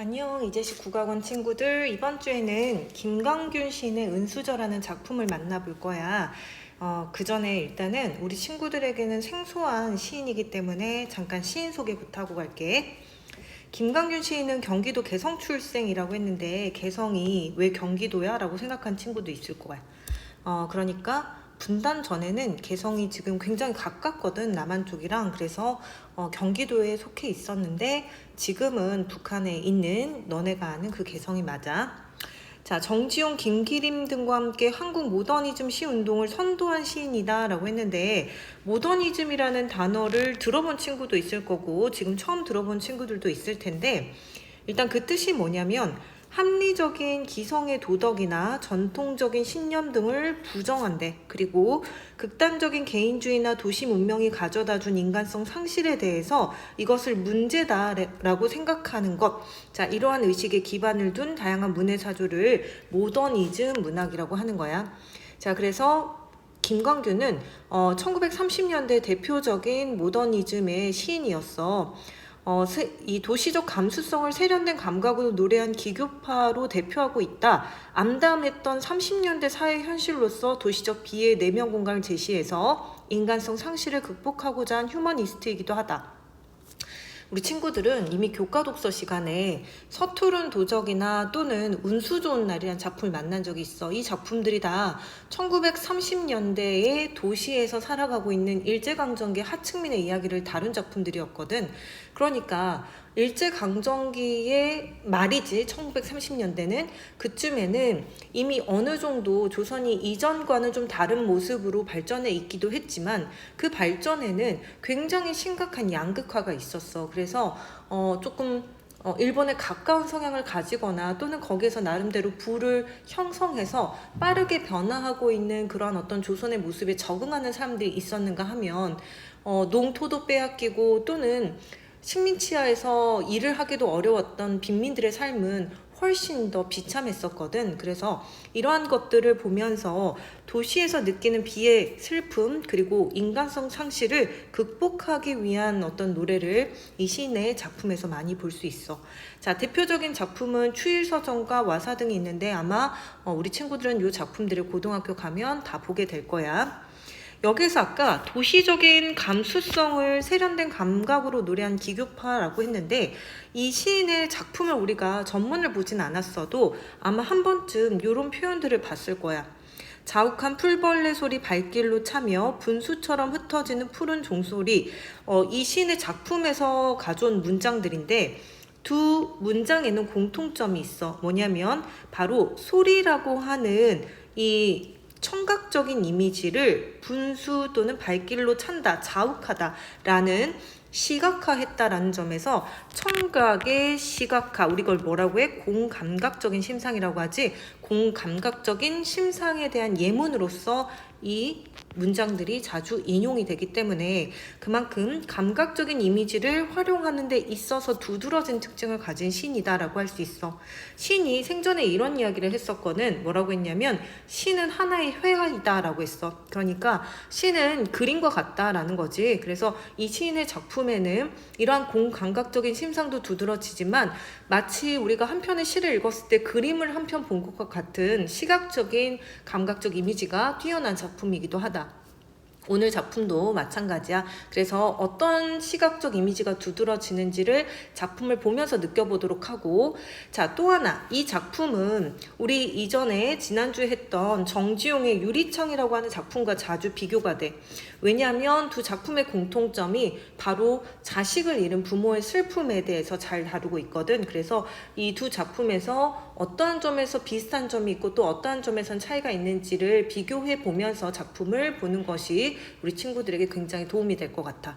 안녕 이제식 국악원 친구들. 이번 주에는 김광균 시인의 은수저라는 작품을 만나볼 거야. 어, 그 전에 일단은 우리 친구들에게는 생소한 시인이기 때문에 잠깐 시인 소개부터 하고 갈게. 김광균 시인은 경기도 개성 출생이라고 했는데 개성이 왜 경기도야? 라고 생각한 친구도 있을 거야 어, 그러니까 분단 전에는 개성이 지금 굉장히 가깝거든 남한 쪽이랑 그래서 어, 경기도에 속해 있었는데 지금은 북한에 있는 너네가 아는 그 개성이 맞아. 자 정지용, 김기림 등과 함께 한국 모더니즘 시 운동을 선도한 시인이다 라고 했는데 모더니즘이라는 단어를 들어본 친구도 있을 거고 지금 처음 들어본 친구들도 있을 텐데 일단 그 뜻이 뭐냐면 합리적인 기성의 도덕이나 전통적인 신념 등을 부정한대. 그리고 극단적인 개인주의나 도시 문명이 가져다 준 인간성 상실에 대해서 이것을 문제다라고 생각하는 것. 자, 이러한 의식에 기반을 둔 다양한 문해 사조를 모더니즘 문학이라고 하는 거야. 자, 그래서 김광규는 어, 1930년대 대표적인 모더니즘의 시인이었어. 어, 세, 이 도시적 감수성을 세련된 감각으로 노래한 기교파로 대표하고 있다. 암담했던 30년대 사회 현실로서 도시적 비의 내면 공간을 제시해서 인간성 상실을 극복하고자 한 휴머니스트이기도 하다. 우리 친구들은 이미 교과 독서 시간에 서투른 도적이나 또는 운수 좋은 날이라는 작품을 만난 적이 있어. 이 작품들이 다 1930년대에 도시에서 살아가고 있는 일제강점기 하층민의 이야기를 다룬 작품들이었거든. 그러니까 일제강점기의 말이지 1930년대는 그쯤에는 이미 어느 정도 조선이 이전과는 좀 다른 모습으로 발전해 있기도 했지만 그 발전에는 굉장히 심각한 양극화가 있었어. 그래서 어 조금 어, 일본에 가까운 성향을 가지거나 또는 거기에서 나름대로 부를 형성해서 빠르게 변화하고 있는 그런 어떤 조선의 모습에 적응하는 사람들이 있었는가 하면 어, 농토도 빼앗기고 또는 식민 치하에서 일을 하기도 어려웠던 빈민들의 삶은 훨씬 더 비참했었거든. 그래서 이러한 것들을 보면서 도시에서 느끼는 비의 슬픔 그리고 인간성 상실을 극복하기 위한 어떤 노래를 이 시인의 작품에서 많이 볼 수 있어. 자, 대표적인 작품은 추일서정과 와사 등이 있는데 아마 어, 우리 친구들은 이 작품들을 고등학교 가면 다 보게 될 거야. 여기서 아까 도시적인 감수성을 세련된 감각으로 노래한 기교파라고 했는데 이 시인의 작품을 우리가 전문을 보진 않았어도 아마 한 번쯤 이런 표현들을 봤을 거야. 자욱한 풀벌레 소리 발길로 차며 분수처럼 흩어지는 푸른 종소리 어, 이 시인의 작품에서 가져온 문장들인데 두 문장에는 공통점이 있어 뭐냐면 바로 소리라고 하는 이 청각적인 이미지를 분수 또는 발길로 찬다, 자욱하다라는 시각화했다라는 점에서 청각의 시각화 우리 걸 뭐라고 해? 공감각적인 심상이라고 하지 공감각적인 심상에 대한 예문으로서 이 문장들이 자주 인용이 되기 때문에 그만큼 감각적인 이미지를 활용하는 데 있어서 두드러진 특징을 가진 시이다라고 할 수 있어. 신이 생전에 이런 이야기를 했었거든. 뭐라고 했냐면 신은 하나의 회화이다라고 했어. 그러니까 신은 그림과 같다라는 거지. 그래서 이 시인의 작품에는 이러한 공감각적인 심상도 두드러지지만 마치 우리가 한 편의 시를 읽었을 때 그림을 한 편 본 것과 같은 시각적인 감각적 이미지가 뛰어난 작품이기도 하다. 오늘 작품도 마찬가지야. 그래서 어떤 시각적 이미지가 두드러지는지를 작품을 보면서 느껴보도록 하고, 자, 또 하나. 이 작품은 우리 이전에 지난주에 했던 정지용의 유리창이라고 하는 작품과 자주 비교가 돼. 왜냐하면 두 작품의 공통점이 바로 자식을 잃은 부모의 슬픔에 대해서 잘 다루고 있거든. 그래서 이 두 작품에서 어떠한 점에서 비슷한 점이 있고 또 어떠한 점에선 차이가 있는지를 비교해 보면서 작품을 보는 것이 우리 친구들에게 굉장히 도움이 될 것 같아.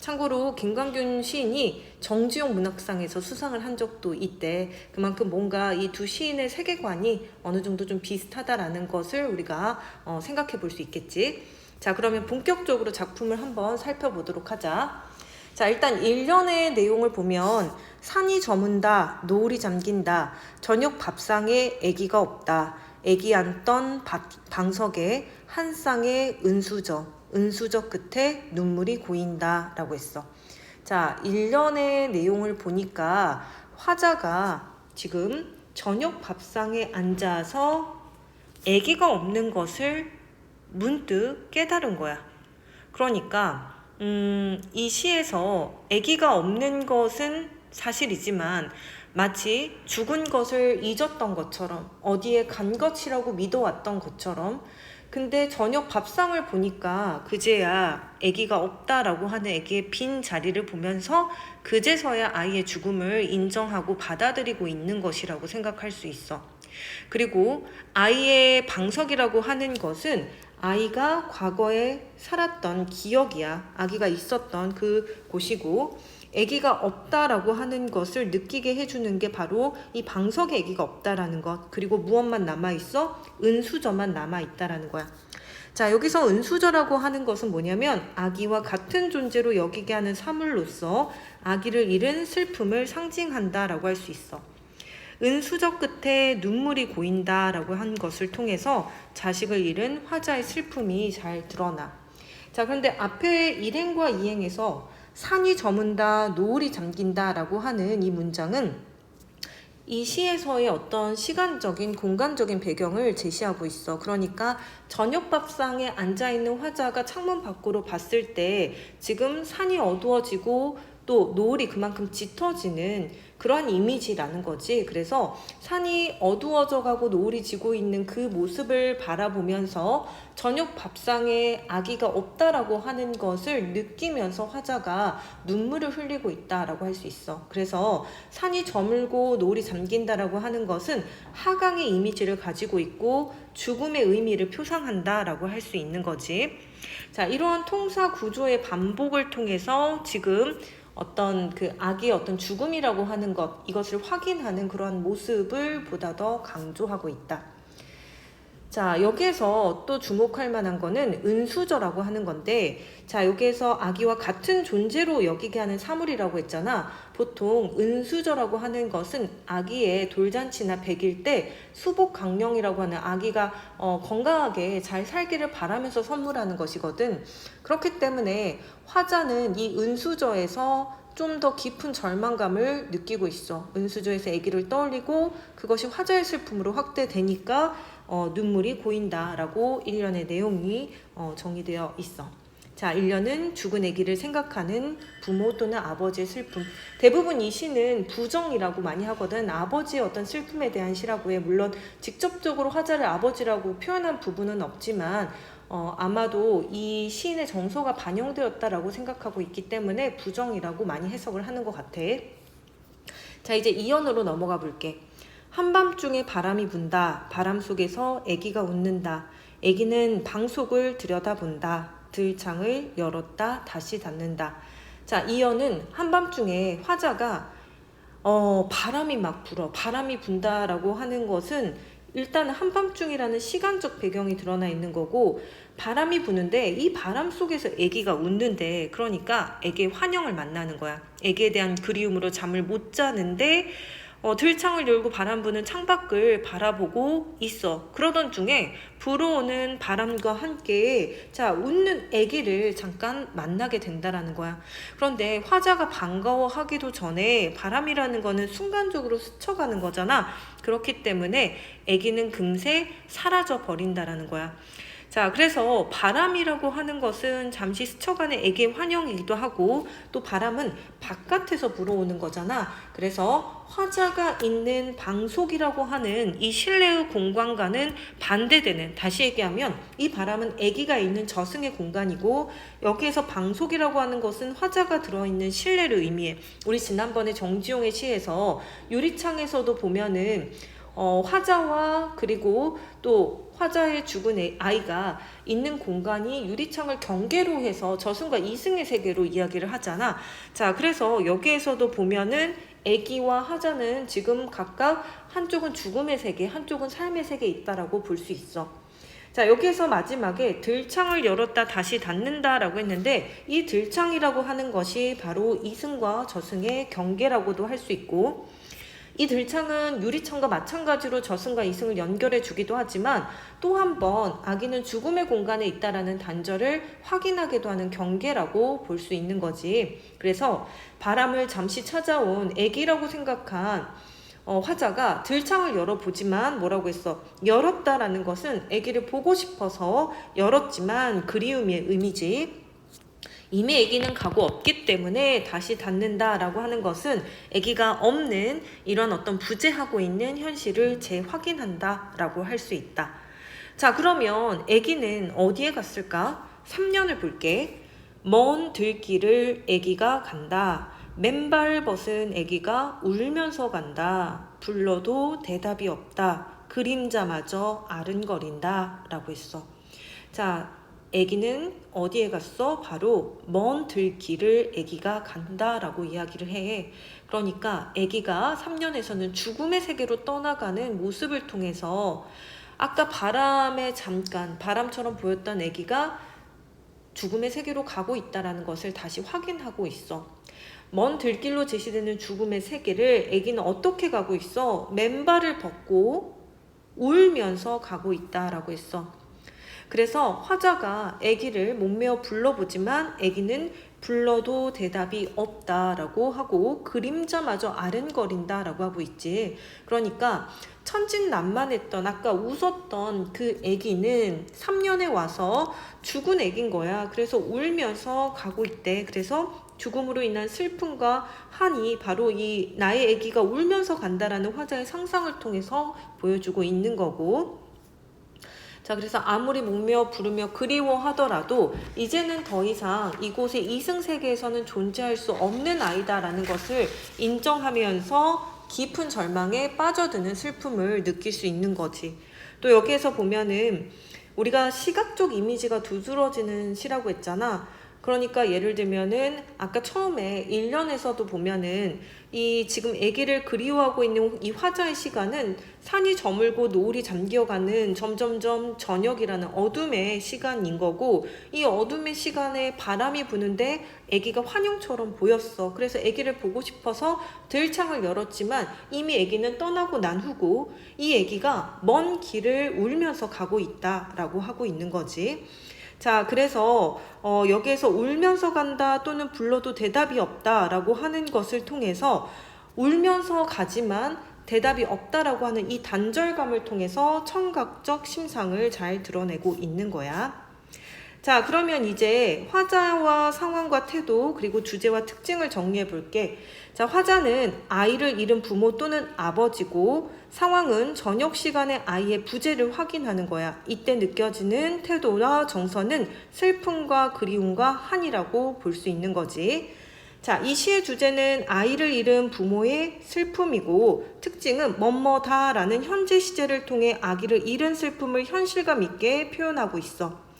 참고로 김광균 시인이 정지용 문학상에서 수상을 한 적도 있대. 그만큼 뭔가 이 두 시인의 세계관이 어느 정도 좀 비슷하다라는 것을 우리가 어, 생각해 볼 수 있겠지. 자, 그러면 본격적으로 작품을 한번 살펴보도록 하자. 자, 일단 일련의 내용을 보면 산이 저문다, 노을이 잠긴다, 저녁 밥상에 애기가 없다, 애기 앉던 바, 방석에 한 쌍의 은수저, 은수저 끝에 눈물이 고인다 라고 했어. 자, 일련의 내용을 보니까 화자가 지금 저녁 밥상에 앉아서 아기가 없는 것을 문득 깨달은 거야. 그러니까 음, 이 시에서 아기가 없는 것은 사실이지만 마치 죽은 것을 잊었던 것처럼 어디에 간 것이라고 믿어왔던 것처럼 근데 저녁 밥상을 보니까 그제야 아기가 없다라고 하는 아기의 빈 자리를 보면서 그제서야 아이의 죽음을 인정하고 받아들이고 있는 것이라고 생각할 수 있어. 그리고 아이의 방석이라고 하는 것은 아이가 과거에 살았던 기억이야. 아기가 있었던 그 곳이고 아기가 없다라고 하는 것을 느끼게 해주는 게 바로 이 방석에 아기가 없다라는 것. 그리고 무엇만 남아 있어? 은수저만 남아 있다라는 거야. 자, 여기서 은수저라고 하는 것은 뭐냐면 아기와 같은 존재로 여기게 하는 사물로서 아기를 잃은 슬픔을 상징한다라고 할 수 있어. 은수저 끝에 눈물이 고인다라고 한 것을 통해서 자식을 잃은 화자의 슬픔이 잘 드러나. 자, 그런데 앞에 일행과 이행에서 산이 저문다, 노을이 잠긴다 라고 하는 이 문장은 이 시에서의 어떤 시간적인 공간적인 배경을 제시하고 있어. 그러니까 저녁 밥상에 앉아 있는 화자가 창문 밖으로 봤을 때 지금 산이 어두워지고 또 노을이 그만큼 짙어지는 그런 이미지라는 거지. 그래서 산이 어두워져 가고 노을이 지고 있는 그 모습을 바라보면서 저녁 밥상에 아기가 없다라고 하는 것을 느끼면서 화자가 눈물을 흘리고 있다라고 할 수 있어. 그래서 산이 저물고 노을이 잠긴다라고 하는 것은 하강의 이미지를 가지고 있고 죽음의 의미를 표상한다라고 할 수 있는 거지. 자, 이러한 통사 구조의 반복을 통해서 지금 어떤 그 악의 어떤 죽음이라고 하는 것 이것을 확인하는 그러한 모습을 보다 더 강조하고 있다. 자, 여기에서 또 주목할 만한 거는 은수저라고 하는 건데, 자, 여기에서 아기와 같은 존재로 여기게 하는 사물이라고 했잖아. 보통 은수저라고 하는 것은 아기의 돌잔치나 백일 때 수복 강령이라고 하는 아기가 어, 건강하게 잘 살기를 바라면서 선물하는 것이거든. 그렇기 때문에 화자는 이 은수저에서 좀더 깊은 절망감을 느끼고 있어. 은수저에서 아기를 떠올리고 그것이 화자의 슬픔으로 확대되니까 어, 눈물이 고인다라고 일련의 내용이 어, 정의되어 있어. 자, 1년은 죽은 아기를 생각하는 부모 또는 아버지의 슬픔. 대부분 이 시는 부정이라고 많이 하거든. 아버지의 어떤 슬픔에 대한 시라고 해. 물론 직접적으로 화자를 아버지라고 표현한 부분은 없지만 어, 아마도 이 시인의 정서가 반영되었다라고 생각하고 있기 때문에 부정이라고 많이 해석을 하는 것 같아. 자, 이제 이연으로 넘어가 볼게. 한밤중에 바람이 분다. 바람 속에서 아기가 웃는다. 아기는 방 속을 들여다본다. 들창을 열었다. 다시 닫는다. 자, 이연은 한밤중에 화자가 어, 바람이 막 불어. 바람이 분다라고 하는 것은 일단 한밤중이라는 시간적 배경이 드러나 있는 거고 바람이 부는데 이 바람 속에서 아기가 웃는데 그러니까 아기의 환영을 만나는 거야. 아기에 대한 그리움으로 잠을 못 자는데 어, 들창을 열고 바람 부는 창밖을 바라보고 있어. 그러던 중에 불어오는 바람과 함께 자 웃는 아기를 잠깐 만나게 된다라는 거야. 그런데 화자가 반가워하기도 전에 바람이라는 거는 순간적으로 스쳐가는 거잖아. 그렇기 때문에 아기는 금세 사라져 버린다라는 거야. 자, 그래서 바람이라고 하는 것은 잠시 스쳐가는 애기의 환영이기도 하고 또 바람은 바깥에서 불어오는 거잖아. 그래서 화자가 있는 방속이라고 하는 이 실내의 공간과는 반대되는 다시 얘기하면 이 바람은 애기가 있는 저승의 공간이고 여기에서 방속이라고 하는 것은 화자가 들어있는 실내를 의미해. 우리 지난번에 정지용의 시에서 유리창에서도 보면은 어, 화자와 그리고 또 화자의 죽은 아이가 있는 공간이 유리창을 경계로 해서 저승과 이승의 세계로 이야기를 하잖아. 자, 그래서 여기에서도 보면은 애기와 화자는 지금 각각 한쪽은 죽음의 세계, 한쪽은 삶의 세계에 있다라고 볼 수 있어. 자, 여기에서 마지막에 들창을 열었다 다시 닫는다라고 했는데 이 들창이라고 하는 것이 바로 이승과 저승의 경계라고도 할 수 있고 이 들창은 유리창과 마찬가지로 저승과 이승을 연결해 주기도 하지만 또 한 번 아기는 죽음의 공간에 있다라는 단절을 확인하기도 하는 경계라고 볼 수 있는 거지. 그래서 바람을 잠시 찾아온 아기라고 생각한 어, 화자가 들창을 열어보지만 뭐라고 했어? 열었다라는 것은 아기를 보고 싶어서 열었지만 그리움의 의미지. 이미 아기는 가고 없기 때문에 다시 닫는다라고 하는 것은 아기가 없는 이런 어떤 부재하고 있는 현실을 재확인한다라고 할 수 있다. 자, 그러면 아기는 어디에 갔을까? 3년을 볼게. 먼 들길을 아기가 간다. 맨발 벗은 아기가 울면서 간다. 불러도 대답이 없다. 그림자마저 아른거린다. 라고 했어. 자, 아기는 어디에 갔어? 바로 먼 들길을 아기가 간다라고 이야기를 해. 그러니까 아기가 3년에서는 죽음의 세계로 떠나가는 모습을 통해서 아까 바람에 잠깐 바람처럼 보였던 아기가 죽음의 세계로 가고 있다라는 것을 다시 확인하고 있어. 먼 들길로 제시되는 죽음의 세계를 아기는 어떻게 가고 있어? 맨발을 벗고 울면서 가고 있다라고 했어. 그래서 화자가 아기를 몸매어 불러보지만 아기는 불러도 대답이 없다라고 하고 그림자마저 아른거린다라고 하고 있지. 그러니까 천진난만했던 아까 웃었던 그 아기는 3년에 와서 죽은 아기인 거야. 그래서 울면서 가고 있대. 그래서 죽음으로 인한 슬픔과 한이 바로 이 나의 아기가 울면서 간다라는 화자의 상상을 통해서 보여주고 있는 거고. 자, 그래서 아무리 목며 부르며 그리워하더라도 이제는 더 이상 이곳의 이승 세계에서는 존재할 수 없는 아이다라는 것을 인정하면서 깊은 절망에 빠져드는 슬픔을 느낄 수 있는 거지. 또 여기에서 보면은 우리가 시각적 이미지가 두드러지는 시라고 했잖아. 그러니까 예를 들면은 아까 처음에 1년에서도 보면은 이 지금 아기를 그리워하고 있는 이 화자의 시간은 산이 저물고 노을이 잠겨가는 점점점 저녁이라는 어둠의 시간인 거고 이 어둠의 시간에 바람이 부는데 아기가 환영처럼 보였어. 그래서 아기를 보고 싶어서 들창을 열었지만 이미 아기는 떠나고 난 후고 이 아기가 먼 길을 울면서 가고 있다라고 하고 있는 거지. 자, 그래서 어, 여기에서 울면서 간다 또는 불러도 대답이 없다라고 하는 것을 통해서 울면서 가지만 대답이 없다라고 하는 이 단절감을 통해서 청각적 심상을 잘 드러내고 있는 거야. 자, 그러면 이제 화자와 상황과 태도 그리고 주제와 특징을 정리해 볼게. 자, 화자는 아이를 잃은 부모 또는 아버지고 상황은 저녁 시간에 아이의 부재를 확인하는 거야. 이때 느껴지는 태도나 정서는 슬픔과 그리움과 한이라고 볼 수 있는 거지. 자, 이 시의 주제는 아이를 잃은 부모의 슬픔이고 특징은 뭐뭐다라는 현재 시제를 통해 아기를 잃은 슬픔을 현실감 있게 표현하고 있어.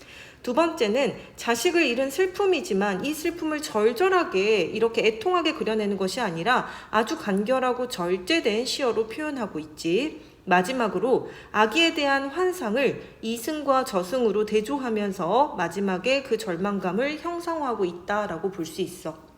두 번째는 자식을 잃은 슬픔이지만 이 슬픔을 절절하게 이렇게 애통하게 그려내는 것이 아니라 아주 간결하고 절제된 시어로 표현하고 있지. 마지막으로 아기에 대한 환상을 이승과 저승으로 대조하면서 마지막에 그 절망감을 형상화하고 있다라고 볼 수 있어.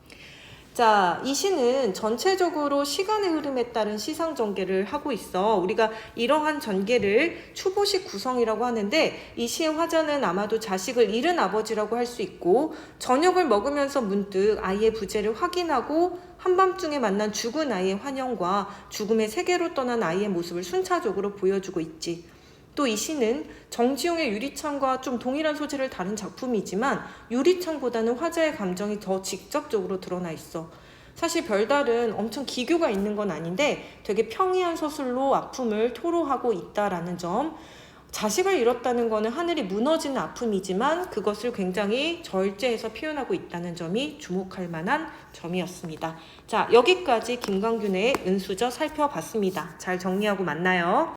자, 이 시는 전체적으로 시간의 흐름에 따른 시상 전개를 하고 있어. 우리가 이러한 전개를 추보식 구성이라고 하는데 이 시의 화자는 아마도 자식을 잃은 아버지라고 할 수 있고 저녁을 먹으면서 문득 아이의 부재를 확인하고 한밤중에 만난 죽은 아이의 환영과 죽음의 세계로 떠난 아이의 모습을 순차적으로 보여주고 있지. 또 이 시는 정지용의 유리창과 좀 동일한 소재를 다룬 작품이지만 유리창보다는 화자의 감정이 더 직접적으로 드러나 있어. 사실 별달은 엄청 기교가 있는 건 아닌데 되게 평이한 서술로 아픔을 토로하고 있다라는 점. 자식을 잃었다는 거는 하늘이 무너지는 아픔이지만 그것을 굉장히 절제해서 표현하고 있다는 점이 주목할 만한 점이었습니다. 자, 여기까지 김광균의 은수저 살펴봤습니다. 잘 정리하고 만나요.